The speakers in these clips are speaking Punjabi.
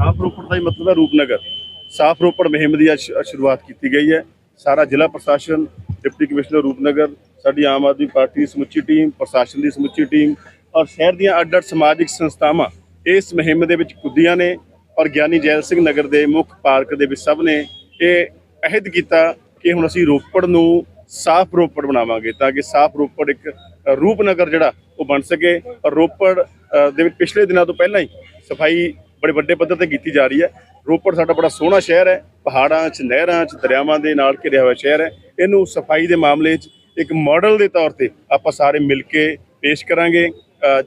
ਸਾਫ਼ ਰੋਪੜ ਦਾ ਹੀ ਮਤਲਬ ਹੈ ਰੂਪਨਗਰ। ਸਾਫ਼ ਰੋਪੜ ਮੁਹਿੰਮ ਦੀ ਅੱਜ ਸ਼ੁਰੂਆਤ ਕੀਤੀ ਗਈ ਹੈ। ਸਾਰਾ ਜ਼ਿਲ੍ਹਾ ਪ੍ਰਸ਼ਾਸਨ, ਡਿਪਟੀ ਕਮਿਸ਼ਨਰ ਰੂਪਨਗਰ, ਸਾਡੀ ਆਮ ਆਦਮੀ ਪਾਰਟੀ ਦੀ ਸਮੁੱਚੀ ਟੀਮ, ਪ੍ਰਸ਼ਾਸਨ ਦੀ ਸਮੁੱਚੀ ਟੀਮ ਔਰ ਸ਼ਹਿਰ ਦੀਆਂ ਅੱਡ ਅੱਡ ਸਮਾਜਿਕ ਸੰਸਥਾਵਾਂ ਇਸ ਮੁਹਿੰਮ ਦੇ ਵਿੱਚ ਕੁੱਦੀਆਂ ਨੇ ਔਰ ਗਿਆਨੀ ਜੈਲ ਸਿੰਘ ਨਗਰ ਦੇ ਮੁੱਖ ਪਾਰਕ ਦੇ ਵਿੱਚ ਸਭ ਨੇ ਇਹ ਅਹਿਦ ਕੀਤਾ ਕਿ ਹੁਣ ਅਸੀਂ ਰੋਪੜ ਨੂੰ ਸਾਫ਼ ਰੋਪੜ ਬਣਾਵਾਂਗੇ ਤਾਂ ਕਿ ਸਾਫ਼ ਰੋਪੜ ਇੱਕ ਰੂਪਨਗਰ ਜਿਹੜਾ ਉਹ ਬਣ ਸਕੇ। ਔਰ ਰੋਪੜ ਦੇ ਵਿੱਚ ਪਿਛਲੇ ਦਿਨਾਂ ਤੋਂ ਪਹਿਲਾਂ ਹੀ ਸਫ਼ਾਈ ਬੜੇ ਵੱਡੇ ਪੱਧਰ ਤੇ ਕੀਤੀ ਜਾ ਰਹੀ ਹੈ। ਰੋਪੜ ਸਾਡਾ ਬੜਾ ਸੋਹਣਾ ਸ਼ਹਿਰ ਹੈ। ਪਹਾੜਾਂ 'ਚ, ਨਹਿਰਾਂ 'ਚ, ਦਰਿਆਵਾਂ ਦੇ ਨਾਲ ਘਿਰਿਆ ਹੋਇਆ ਸ਼ਹਿਰ ਹੈ। ਇਹਨੂੰ ਸਫ਼ਾਈ ਦੇ ਮਾਮਲੇ 'ਚ ਇੱਕ ਮਾਡਲ ਦੇ ਤੌਰ ਤੇ ਆਪਾਂ ਸਾਰੇ ਮਿਲ ਕੇ ਪੇਸ਼ ਕਰਾਂਗੇ।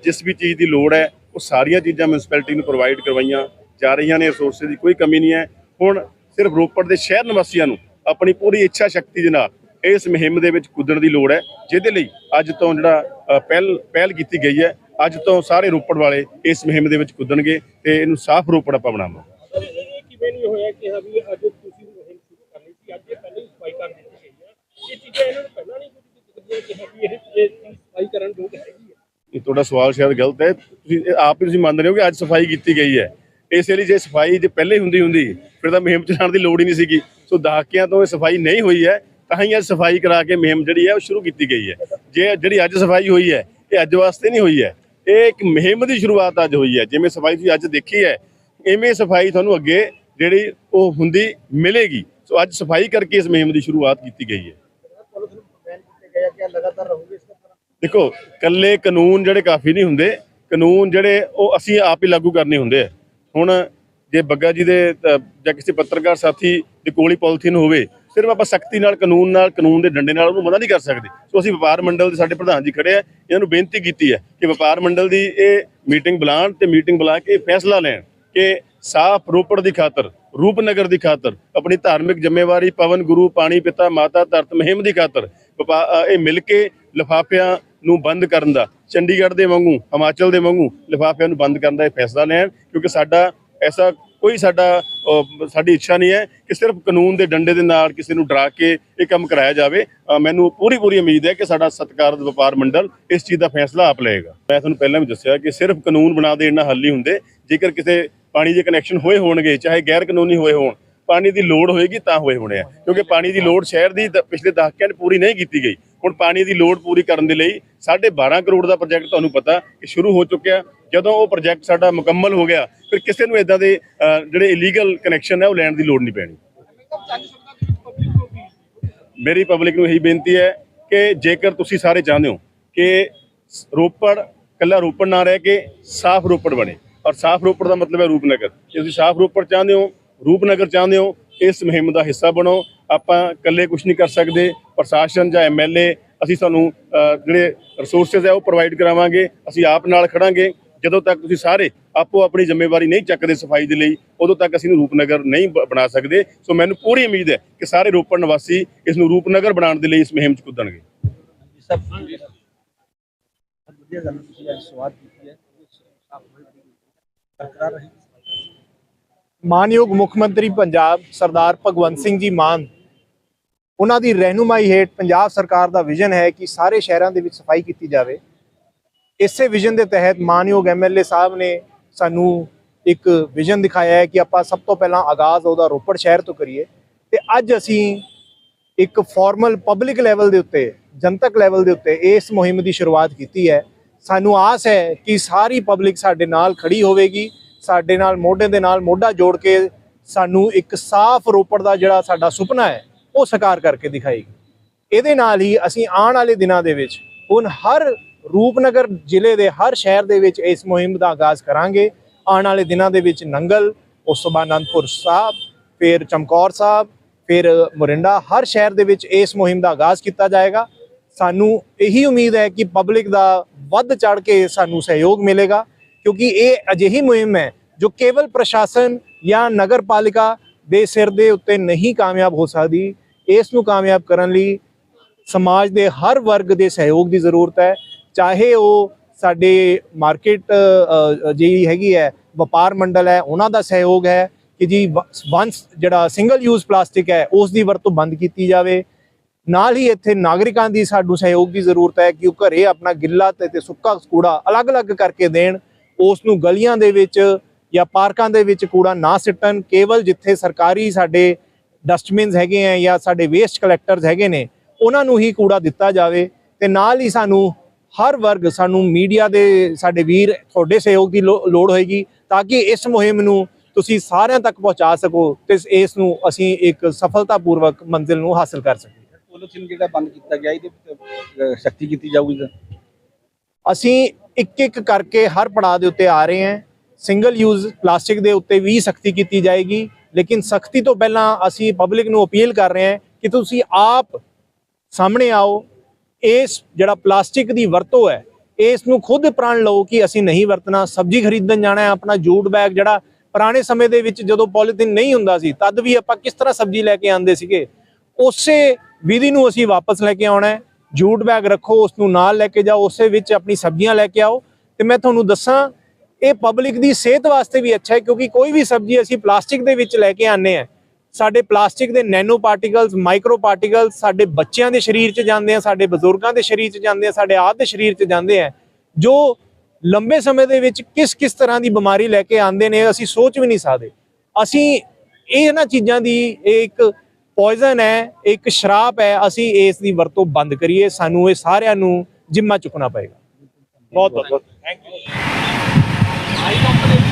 ਜਿਸ ਵੀ ਚੀਜ਼ ਦੀ ਲੋੜ ਹੈ, ਉਹ ਸਾਰੀਆਂ ਚੀਜ਼ਾਂ ਮਿਊਨਿਸਪੈਲਿਟੀ ਨੂੰ ਪ੍ਰੋਵਾਈਡ ਕਰਵਾਈਆਂ ਜਾ ਰਹੀਆਂ ਨੇ। ਰਿਸੋਰਸਿਸ ਦੀ ਕੋਈ ਕਮੀ ਨਹੀਂ ਹੈ। ਹੁਣ ਸਿਰਫ ਰੋਪੜ ਦੇ ਸ਼ਹਿਰ ਨਿਵਾਸੀਆਂ ਨੂੰ ਆਪਣੀ ਪੂਰੀ ਇੱਛਾ ਸ਼ਕਤੀ ਦੇ ਨਾਲ ਇਸ ਮੁਹਿੰਮ ਦੇ ਵਿੱਚ ਕੁੱਦਣ ਦੀ ਲੋੜ ਹੈ, ਜਿਹਦੇ ਲਈ ਅੱਜ ਤੋਂ ਜਿਹੜਾ ਪਹਿਲ ਪਹਿਲ ਕੀਤੀ ਗਈ ਹੈ। ਅੱਜ ਤੋਂ ਸਾਰੇ ਰੋਪੜ ਵਾਲੇ ਇਸ ਮੁਹਿੰਮ ਦੇ ਵਿੱਚ ਕੁੱਦਣਗੇ ਤੇ ਇਹਨੂੰ ਸਾਫ਼ ਰੋਪੜ ਆਪਾਂ ਬਣਾਵਾਂਗੇ। ਇਹ ਕਿਵੇਂ ਨਹੀਂ ਹੋਇਆ ਕਿ ਹਾਂ ਵੀ ਅੱਜ ਤੁਸੀਂ ਮੁਹਿੰਮ ਸ਼ੁਰੂ ਕਰਨੀ ਸੀ? ਅੱਜ ਇਹ ਪਹਿਲਾਂ ਹੀ ਸਫ਼ਾਈ ਕਰ ਦਿੱਤੀ ਗਈ ਹੈ। ਇਹ ਚੀਜ਼ਾਂ ਇਹਨਾਂ ਨੂੰ ਪਹਿਲਾਂ ਨਹੀਂ ਕੁਝ ਦਿਖਦੀਆਂ ਕਿ ਹਾਂ ਵੀ ਇਹ ਇਹ ਚੀਜ਼ ਸਫ਼ਾਈ ਕਰਨ ਯੋਗ ਹੈਗੀ ਹੈ। ਇਹ ਤੁਹਾਡਾ ਸਵਾਲ ਸ਼ਾਇਦ ਗਲਤ ਹੈ। ਤੁਸੀਂ ਆਪ ਹੀ ਤੁਸੀਂ ਮੰਨ ਰਹੇ ਹੋ ਕਿ ਅੱਜ ਸਫ਼ਾਈ ਕੀਤੀ ਗਈ ਹੈ। ਇਸ ਲਈ ਜੇ ਸਫ਼ਾਈ ਜੇ ਪਹਿਲੇ ਹੁੰਦੀ ਹੁੰਦੀ ਫਿਰ ਤਾਂ ਮੁਹਿੰਮ ਚਲਾਉਣ ਦੀ ਲੋੜ ਹੀ ਨਹੀਂ ਸੀਗੀ। ਸੋ ਦਹਾਕਿਆਂ ਤੋਂ ਇਹ ਸਫ਼ਾਈ ਨਹੀਂ ਹੋਈ ਹੈ ਤਾਂ ਹੀ ਅੱਜ ਸਫ਼ਾਈ ਕਰਾ ਕੇ ਮੁਹਿੰਮ ਜਿਹੜੀ ਹੈ ਉਹ ਸ਼ੁਰੂ ਕੀਤੀ ਗਈ ਹੈ। ਜੇ ਜਿਹੜੀ ਅੱਜ ਸਫ਼ਾਈ ਹੋਈ ਹੈ ਇਹ ਅੱਜ ਵਾਸਤੇ ਨਹੀਂ ਹੋਈ ਹੈ। ਇਹ ਇੱਕ ਮੁਹਿੰਮ ਦੀ ਸ਼ੁਰੂਆਤ ਅੱਜ ਹੋਈ ਹੈ। ਜਿਵੇਂ ਸਫ਼ਾਈ ਤੁਸੀਂ ਅੱਜ ਦੇਖੀ ਹੈ, ਇਵੇਂ ਸਫ਼ਾਈ ਤੁਹਾਨੂੰ ਅੱਗੇ ਜਿਹੜੀ ਉਹ ਹੁੰਦੀ ਮਿਲੇਗੀ। ਸੋ ਅੱਜ ਸਫ਼ਾਈ ਕਰਕੇ ਇਸ ਮੁਹਿੰਮ ਦੀ ਸ਼ੁਰੂਆਤ ਕੀਤੀ ਗਈ ਹੈ। ਦੇਖੋ ਕੱਲੇ ਕਾਨੂੰਨ ਜਿਹੜੇ ਕਾਫੀ ਨਹੀਂ ਹੁੰਦੇ। ਕਾਨੂੰਨ ਜਿਹੜੇ ਉਹ ਅਸੀਂ ਆਪ ਹੀ ਲਾਗੂ ਕਰਨੇ ਹੁੰਦੇ ਆ। ਹੁਣ ਜੇ ਬੱਗਾ ਜੀ ਦੇ ਜਾਂ ਕਿਸੇ ਪੱਤਰਕਾਰ ਸਾਥੀ ਦੇ ਕੋਲ ਹੀ ਪੋਲੀਥੀਨ ਹੋਵੇ ਸਿਰਫ ਆਪਾਂ ਸਖਤੀ ਨਾਲ, ਕਾਨੂੰਨ ਨਾਲ, ਕਾਨੂੰਨ ਦੇ ਡੰਡੇ ਨਾਲ ਉਹਨੂੰ ਮਨਾ ਨਹੀਂ ਕਰ ਸਕਦੇ। ਸੋ ਅਸੀਂ ਵਪਾਰ ਮੰਡਲ ਦੇ ਸਾਡੇ ਪ੍ਰਧਾਨ ਜੀ ਖੜੇ ਆ, ਇਹਨਾਂ ਨੂੰ ਬੇਨਤੀ ਕੀਤੀ ਹੈ ਕਿ ਵਪਾਰ ਮੰਡਲ ਦੀ ਇਹ ਮੀਟਿੰਗ ਬੁਲਾਉਣ ਤੇ ਮੀਟਿੰਗ ਬੁਲਾ ਕੇ ਫੈਸਲਾ ਲੈਣ ਕਿ ਸਾਫ਼ ਰੋਪੜ ਦੀ ਖਾਤਰ, ਰੂਪਨਗਰ ਦੀ ਖਾਤਰ, ਆਪਣੀ ਧਾਰਮਿਕ ਜ਼ਿੰਮੇਵਾਰੀ, ਪਵਨ ਗੁਰੂ, ਪਾਣੀ ਪਿਤਾ, ਮਾਤਾ ਧਰਤ, ਮੁਹਿੰਮ ਦੀ ਖਾਤਰ, ਵਪਾ- ਇਹ ਮਿਲ ਕੇ ਲਿਫਾਫਿਆਂ ਨੂੰ ਬੰਦ ਕਰਨ ਦਾ, ਚੰਡੀਗੜ੍ਹ ਦੇ ਵਾਂਗੂ, ਹਿਮਾਚਲ ਦੇ ਵਾਂਗੂ ਲਿਫਾਫਿਆਂ ਨੂੰ ਬੰਦ ਕਰਨ ਦਾ ਇਹ ਫੈਸਲਾ ਲੈਣ, ਕਿਉਂਕਿ ਸਾਡਾ ਐਸਾ ਕੋਈ ਸਾਡਾ ਸਾਡੀ ਇੱਛਾ ਨਹੀਂ ਹੈ ਕਿ ਸਿਰਫ ਕਾਨੂੰਨ ਦੇ ਡੰਡੇ ਦੇ ਨਾਲ ਕਿਸੇ ਨੂੰ ਡਰਾ ਕੇ ਇਹ ਕੰਮ ਕਰਾਇਆ ਜਾਵੇ। ਮੈਨੂੰ ਪੂਰੀ ਪੂਰੀ ਉਮੀਦ ਹੈ ਕਿ ਸਾਡਾ ਸਤਿਕਾਰਤ ਵਪਾਰ ਮੰਡਲ ਇਸ ਚੀਜ਼ ਦਾ ਫੈਸਲਾ ਆਪ ਲਏਗਾ। ਮੈਂ ਤੁਹਾਨੂੰ ਪਹਿਲਾਂ ਵੀ ਦੱਸਿਆ ਕਿ ਸਿਰਫ ਕਾਨੂੰਨ ਬਣਾ ਦੇ ਇੰਨਾ ਹੱਲ ਨਹੀਂ ਹੁੰਦੇ। ਜੇਕਰ ਕਿਸੇ ਪਾਣੀ ਦੇ ਕਨੈਕਸ਼ਨ ਹੋਏ ਹੋਣਗੇ, ਚਾਹੇ ਗੈਰ ਕਾਨੂੰਨੀ ਹੋਏ ਹੋਣ, ਪਾਣੀ ਦੀ ਲੋੜ ਹੋਏਗੀ ਤਾਂ ਹੋਏ ਹੋਣੇ ਆ। ਕਿਉਂਕਿ ਪਾਣੀ ਦੀ ਲੋੜ ਸ਼ਹਿਰ ਦੀ ਦ- ਪਿਛਲੇ ਦਹਾਕਿਆਂ 'ਚ ਪੂਰੀ ਨਹੀਂ ਕੀਤੀ ਗਈ। ਹੁਣ ਪਾਣੀ ਦੀ ਲੋੜ ਪੂਰੀ ਕਰਨ ਦੇ ਲਈ 12.5 ਕਰੋੜ ਦਾ ਪ੍ਰੋਜੈਕਟ ਤੁਹਾਨੂੰ ਪਤਾ ਕਿ ਸ਼ੁਰੂ ਹੋ ਚੁੱਕਿਆ। ਜਦੋਂ ਉਹ ਪ੍ਰੋਜੈਕਟ ਸਾਡਾ ਮੁਕੰਮਲ ਹੋ ਗਿਆ, ਫਿਰ ਕਿਸੇ ਨੂੰ ਇਦਾਂ ਦੇ ਜਿਹੜੇ ਇਲੀਗਲ ਕਨੈਕਸ਼ਨ ਹੈ, ਉਹ ਲੈਣ ਦੀ ਲੋੜ ਨਹੀਂ ਪੈਣੀ। ਮੇਰੀ ਪਬਲਿਕ ਨੂੰ ਇਹੀ ਬੇਨਤੀ ਹੈ ਕਿ ਜੇਕਰ ਤੁਸੀਂ ਸਾਰੇ ਚਾਹੁੰਦੇ ਹੋ ਕਿ ਰੋਪੜ, ਕੱਲਾ ਰੋਪੜ ਨਾ ਰਹਿ ਕੇ ਸਾਫ਼ ਰੋਪੜ ਬਣੇ। ਔਰ ਸਾਫ਼ ਰੋਪੜ ਦਾ ਮਤਲਬ ਹੈ ਰੂਪਨਗਰ। ਜੇ ਤੁਸੀਂ ਸਾਫ਼ ਰੋਪੜ ਚਾਹੁੰਦੇ ਹੋ, ਰੂਪਨਗਰ ਚਾਹੁੰਦੇ ਹੋ, ਇਸ ਮੁਹਿੰਮ ਦਾ ਹਿੱਸਾ ਬਣੋ। ਆਪਾਂ ਇਕੱਲੇ ਕੁਝ ਨਹੀਂ ਕਰ ਸਕਦੇ, ਪ੍ਰਸ਼ਾਸਨ ਜਾਂ ਐਮਐਲਏ ਅਸੀਂ ਤੁਹਾਨੂੰ ਜਿਹੜੇ ਰਿਸੋਰਸਸ ਹੈ ਉਹ ਪ੍ਰੋਵਾਈਡ ਕਰਾਵਾਂਗੇ, ਅਸੀਂ ਆਪ ਨਾਲ ਖੜਾਂਗੇ। ਜਦੋਂ ਤੱਕ ਤੁਸੀਂ ਸਾਰੇ ਆਪੋ ਆਪਣੀ ਜ਼ਿੰਮੇਵਾਰੀ ਨਹੀਂ ਚੱਕਦੇ ਸਫ਼ਾਈ ਦੇ ਲਈ, ਉਦੋਂ ਤੱਕ ਅਸੀਂ ਨੂੰ ਰੂਪਨਗਰ ਨਹੀਂ ਬ- ਬਣਾ ਸਕਦੇ। ਸੋ ਮੈਨੂੰ ਪੂਰੀ ਉਮੀਦ ਹੈ ਕਿ ਸਾਰੇ ਰੋਪੜ ਨਿਵਾਸੀ ਇਸ ਨੂੰ ਰੂਪਨਗਰ ਬਣਾਉਣ ਦੇ ਲਈ ਇਸ ਮੁਹਿੰਮ 'ਚ ਕੁੱਦਣਗੇ। ਮਾਨਯੋਗ ਮੁੱਖ ਮੰਤਰੀ ਪੰਜਾਬ ਸਰਦਾਰ ਭਗਵੰਤ ਸਿੰਘ ਜੀ ਮਾਨ ਉਹਨਾਂ ਦੀ ਰਹਿਨੁਮਾਈ ਹੇਠ ਪੰਜਾਬ ਸਰਕਾਰ ਦਾ ਵਿਜ਼ਨ ਹੈ ਕਿ ਸਾਰੇ ਸ਼ਹਿਰਾਂ ਦੇ ਵਿੱਚ ਸਫ਼ਾਈ ਕੀਤੀ ਜਾਵੇ। ਇਸੇ ਵਿਜ਼ਨ ਦੇ ਤਹਿਤ ਮਾਨਯੋਗ ਐਮਐਲਏ ਸਾਹਿਬ ਨੇ ਸਾਨੂੰ ਇੱਕ ਵਿਜ਼ਨ ਦਿਖਾਇਆ ਹੈ ਕਿ ਆਪਾਂ ਸਭ ਤੋਂ ਪਹਿਲਾਂ ਆਗਾਜ਼ ਉਹਦਾ ਰੋਪੜ ਸ਼ਹਿਰ ਤੋਂ ਕਰੀਏ ਤੇ ਅੱਜ ਅਸੀਂ ਇੱਕ ਫਾਰਮਲ ਪਬਲਿਕ ਲੈਵਲ ਦੇ ਉੱਤੇ, ਜਨਤਕ ਲੈਵਲ ਦੇ ਉੱਤੇ ਇਸ ਮੁਹਿੰਮ ਦੀ ਸ਼ੁਰੂਆਤ ਕੀਤੀ ਹੈ। ਸਾਨੂੰ ਆਸ ਹੈ ਕਿ ਸਾਰੀ ਪਬਲਿਕ ਸਾਡੇ ਨਾਲ ਖੜੀ ਹੋਵੇਗੀ, ਸਾਡੇ ਨਾਲ ਮੋਢੇ ਦੇ ਨਾਲ ਮੋਢਾ ਜੋੜ ਕੇ ਸਾਨੂੰ ਇੱਕ ਸਾਫ਼ ਰੋਪੜ ਦਾ ਜਿਹੜਾ ਸਾਡਾ ਸੁਪਨਾ ਹੈ ਉਹ ਸਾਕਾਰ ਕਰਕੇ ਦਿਖਾਏਗੀ। ਇਹਦੇ ਨਾਲ ਹੀ ਅਸੀਂ ਆਉਣ ਵਾਲੇ ਦਿਨਾਂ ਦੇ ਵਿੱਚ ਹੁਣ ਹਰ ਰੂਪਨਗਰ ਜ਼ਿਲ੍ਹੇ ਦੇ, ਹਰ ਸ਼ਹਿਰ ਦੇ ਵਿੱਚ ਇਸ ਮੁਹਿੰਮ ਦਾ ਆਗਾਜ਼ ਕਰਾਂਗੇ। ਆਉਣ ਵਾਲੇ ਦਿਨਾਂ ਦੇ ਵਿੱਚ ਨੰਗਲ, ਉਸ ਤੋਂ ਬਾਅਦ ਅਨੰਦਪੁਰ ਸਾਹਿਬ, ਫਿਰ ਚਮਕੌਰ ਸਾਹਿਬ, ਫਿਰ ਮੋਰਿੰਡਾ, ਹਰ ਸ਼ਹਿਰ ਦੇ ਵਿੱਚ ਇਸ ਮੁਹਿੰਮ ਦਾ ਆਗਾਜ਼ ਕੀਤਾ ਜਾਏਗਾ। ਸਾਨੂੰ ਇਹੀ ਉਮੀਦ ਹੈ ਕਿ ਪਬਲਿਕ ਦਾ ਵੱਧ ਚੜ ਕੇ ਸਾਨੂੰ ਸਹਿਯੋਗ ਮਿਲੇਗਾ, ਕਿਉਂਕਿ ਇਹ ਅਜਿਹੀ ਮੁਹਿੰਮ ਹੈ ਜੋ ਕੇਵਲ ਪ੍ਰਸ਼ਾਸਨ ਜਾਂ ਨਗਰਪਾਲਿਕਾ ਦੇ ਸਿਰ ਦੇ ਉੱਤੇ ਨਹੀਂ ਕਾਮਯਾਬ ਹੋ ਸਕਦੀ। ਇਸ ਨੂੰ ਕਾਮਯਾਬ ਕਰਨ ਲਈ ਸਮਾਜ ਦੇ ਹਰ ਵਰਗ ਦੇ ਸਹਿਯੋਗ ਦੀ ਜ਼ਰੂਰਤ ਹੈ। ਚਾਹੇ ਉਹ ਸਾਡੇ ਮਾਰਕੀਟ ਜਿਹੜੀ ਹੈਗੀ ਹੈ, ਵਪਾਰ ਮੰਡਲ ਹੈ, ਉਹਨਾਂ ਦਾ ਸਹਿਯੋਗ ਹੈ ਕਿ ਜੀ ਵੰਸ ਜਿਹੜਾ ਸਿੰਗਲ ਯੂਜ਼ ਪਲਾਸਟਿਕ ਹੈ ਉਸ ਦੀ ਵਰਤੋਂ ਬੰਦ ਕੀਤੀ ਜਾਵੇ। ਨਾਲ ਹੀ ਇੱਥੇ ਨਾਗਰਿਕਾਂ ਦੀ ਸਾਨੂੰ ਸਹਿਯੋਗ ਦੀ ਜ਼ਰੂਰਤ ਹੈ ਕਿ ਉਹ ਘਰੇ ਆਪਣਾ ਗਿੱਲਾ ਤੇ ਤੇ ਸੁੱਕਾ ਕੂੜਾ ਅਲੱਗ-ਅਲੱਗ ਕਰਕੇ ਦੇਣ। ਉਸ ਨੂੰ ਗਲੀਆਂ ਦੇ ਵਿੱਚ ਜਾਂ ਪਾਰਕਾਂ ਦੇ ਵਿੱਚ ਕੂੜਾ ਨਾ ਸਿੱਟਣ। ਕੇਵਲ ਜਿੱਥੇ ਸਰਕਾਰੀ ਸਾਡੇ ਡਸਟਬਿਨਸ ਹੈਗੇ ਆ ਜਾਂ ਸਾਡੇ ਵੇਸਟ ਕਲੈਕਟਰਸ ਹੈਗੇ ਨੇ ਉਹਨਾਂ ਨੂੰ ਹੀ ਕੂੜਾ ਦਿੱਤਾ ਜਾਵੇ ਤੇ ਨਾਲ ਹੀ ਸਾਨੂੰ ਹਰ ਵਰਗ ਸਾਨੂੰ ਮੀਡੀਆ ਦੇ ਸਾਡੇ ਵੀਰ ਤੁਹਾਡੇ ਸਹਿਯੋਗ ਦੀ ਲੋੜ ਹੋਏਗੀ ਤਾਂ ਕਿ ਇਸ ਮੁਹਿੰਮ ਨੂੰ ਤੁਸੀਂ ਸਾਰਿਆਂ ਤੱਕ ਪਹੁੰਚਾ ਸਕੋ ਤੇ ਇਸ ਨੂੰ ਅਸੀਂ ਇੱਕ ਸਫਲਤਾਪੂਰਵਕ ਮੰਜ਼ਿਲ ਨੂੰ ਹਾਸਲ ਕਰ ਸਕੀਏ। ਪੋਲੀਥੀਨ ਜਿਹੜਾ ਬੰਦ ਕੀਤਾ ਗਿਆ ਇਹਦੇ ਸਖਤੀ ਕੀਤੀ ਜਾਊਗੀ ਅਸੀਂ ਇੱਕ ਇੱਕ ਕਰਕੇ ਹਰ ਪੜਾਅ ਦੇ ਉੱਤੇ ਆ ਰਹੇ ਹਾਂ। ਸਿੰਗਲ ਯੂਜ਼ ਪਲਾਸਟਿਕ ਦੇ ਉੱਤੇ ਵੀ ਸਖਤੀ ਕੀਤੀ ਜਾਏਗੀ। ਲੇਕਿਨ ਸਖਤੀ ਤੋਂ ਪਹਿਲਾਂ ਅਸੀਂ ਪਬਲਿਕ ਨੂੰ ਅਪੀਲ ਕਰ ਰਹੇ ਹਾਂ ਕਿ ਤੁਸੀਂ ਆਪ ਸਾਹਮਣੇ ਆਓ, ਇਸ ਜਿਹੜਾ ਪਲਾਸਟਿਕ ਦੀ ਵਰਤੋਂ ਹੈ, ਇਸ ਨੂੰ ਖੁਦ ਪ੍ਰਣ ਲਓ ਕਿ ਅਸੀਂ ਨਹੀਂ ਵਰਤਣਾ, ਸਬਜ਼ੀ ਖਰੀਦਣ ਜਾਣਾ ਹੈ, ਆਪਣਾ ਜੂਟ ਬੈਗ ਜਿਹੜਾ ਪੁਰਾਣੇ ਸਮੇਂ ਦੇ ਵਿੱਚ ਜਦੋਂ ਪੋਲੀਥੀਨ ਨਹੀਂ ਹੁੰਦਾ ਸੀ, ਤਦ ਵੀ ਆਪਾਂ ਕਿਸ ਤਰ੍ਹਾਂ ਸਬਜ਼ੀ ਲੈ ਕੇ ਆਉਂਦੇ ਸੀਗੇ? ਉਸੇ ਵਿਧੀ ਨੂੰ ਅਸੀਂ ਵਾਪਸ ਲੈ ਕੇ ਆਉਣਾ ਹੈ, ਜੂਟ ਬੈਗ ਰੱਖੋ ਉਸ ਨੂੰ ਨਾਲ ਲੈ ਕੇ ਜਾਓ, ਉਸੇ ਵਿੱਚ ਆਪਣੀ ਸਬਜ਼ੀਆਂ ਲੈ ਕੇ ਆਓ। ਤੇ ਮੈਂ ਤੁਹਾਨੂੰ ਦੱਸਾਂ ਇਹ ਪਬਲਿਕ ਦੀ ਸਿਹਤ ਵਾਸਤੇ ਵੀ ਅੱਛਾ ਹੈ ਕਿਉਂਕਿ ਕੋਈ ਵੀ ਸਬਜ਼ੀ ਅਸੀਂ ਪਲਾਸਟਿਕ ਦੇ ਵਿੱਚ ਲੈ ਕੇ ਆਨੇ ਆ ਸਾਡੇ ਪਲਾਸਟਿਕ ਦੇ ਨੈਨੋ ਪਾਰਟੀਕਲਸ ਮਾਈਕਰੋ ਪਾਰਟੀਕਲਸ ਸਾਡੇ ਬੱਚਿਆਂ ਦੇ ਸਰੀਰ 'ਚ ਜਾਂਦੇ ਆ ਸਾਡੇ ਬਜ਼ੁਰਗਾਂ ਦੇ ਸਰੀਰ 'ਚ ਜਾਂਦੇ ਆ ਸਾਡੇ ਆਪ ਦੇ ਸਰੀਰ 'ਚ ਜਾਂਦੇ ਆ ਜੋ ਲੰਬੇ ਸਮੇਂ ਦੇ ਵਿੱਚ ਕਿਸ ਕਿਸ ਤਰ੍ਹਾਂ ਦੀ ਬਿਮਾਰੀ ਲੈ ਕੇ ਆਉਂਦੇ ਨੇ ਅਸੀਂ ਸੋਚ ਵੀ ਨਹੀਂ ਸਕਦੇ। ਅਸੀਂ ਇਹ ਇਹਨਾਂ ਚੀਜ਼ਾਂ ਦੀ ਇਹ ਇੱਕ ਪੋਇਜ਼ਨ ਹੈ ਇੱਕ ਸ਼ਰਾਪ ਹੈ ਅਸੀਂ ਇਸ ਦੀ ਵਰਤੋਂ ਬੰਦ ਕਰੀਏ ਸਾਨੂੰ ਇਹ ਸਾਰਿਆਂ ਨੂੰ ਜਿੰਮਾ ਚੁੱਕਣਾ ਪਏਗਾ। ਬਹੁਤ ਬਹੁਤ ਆਈ ಐದು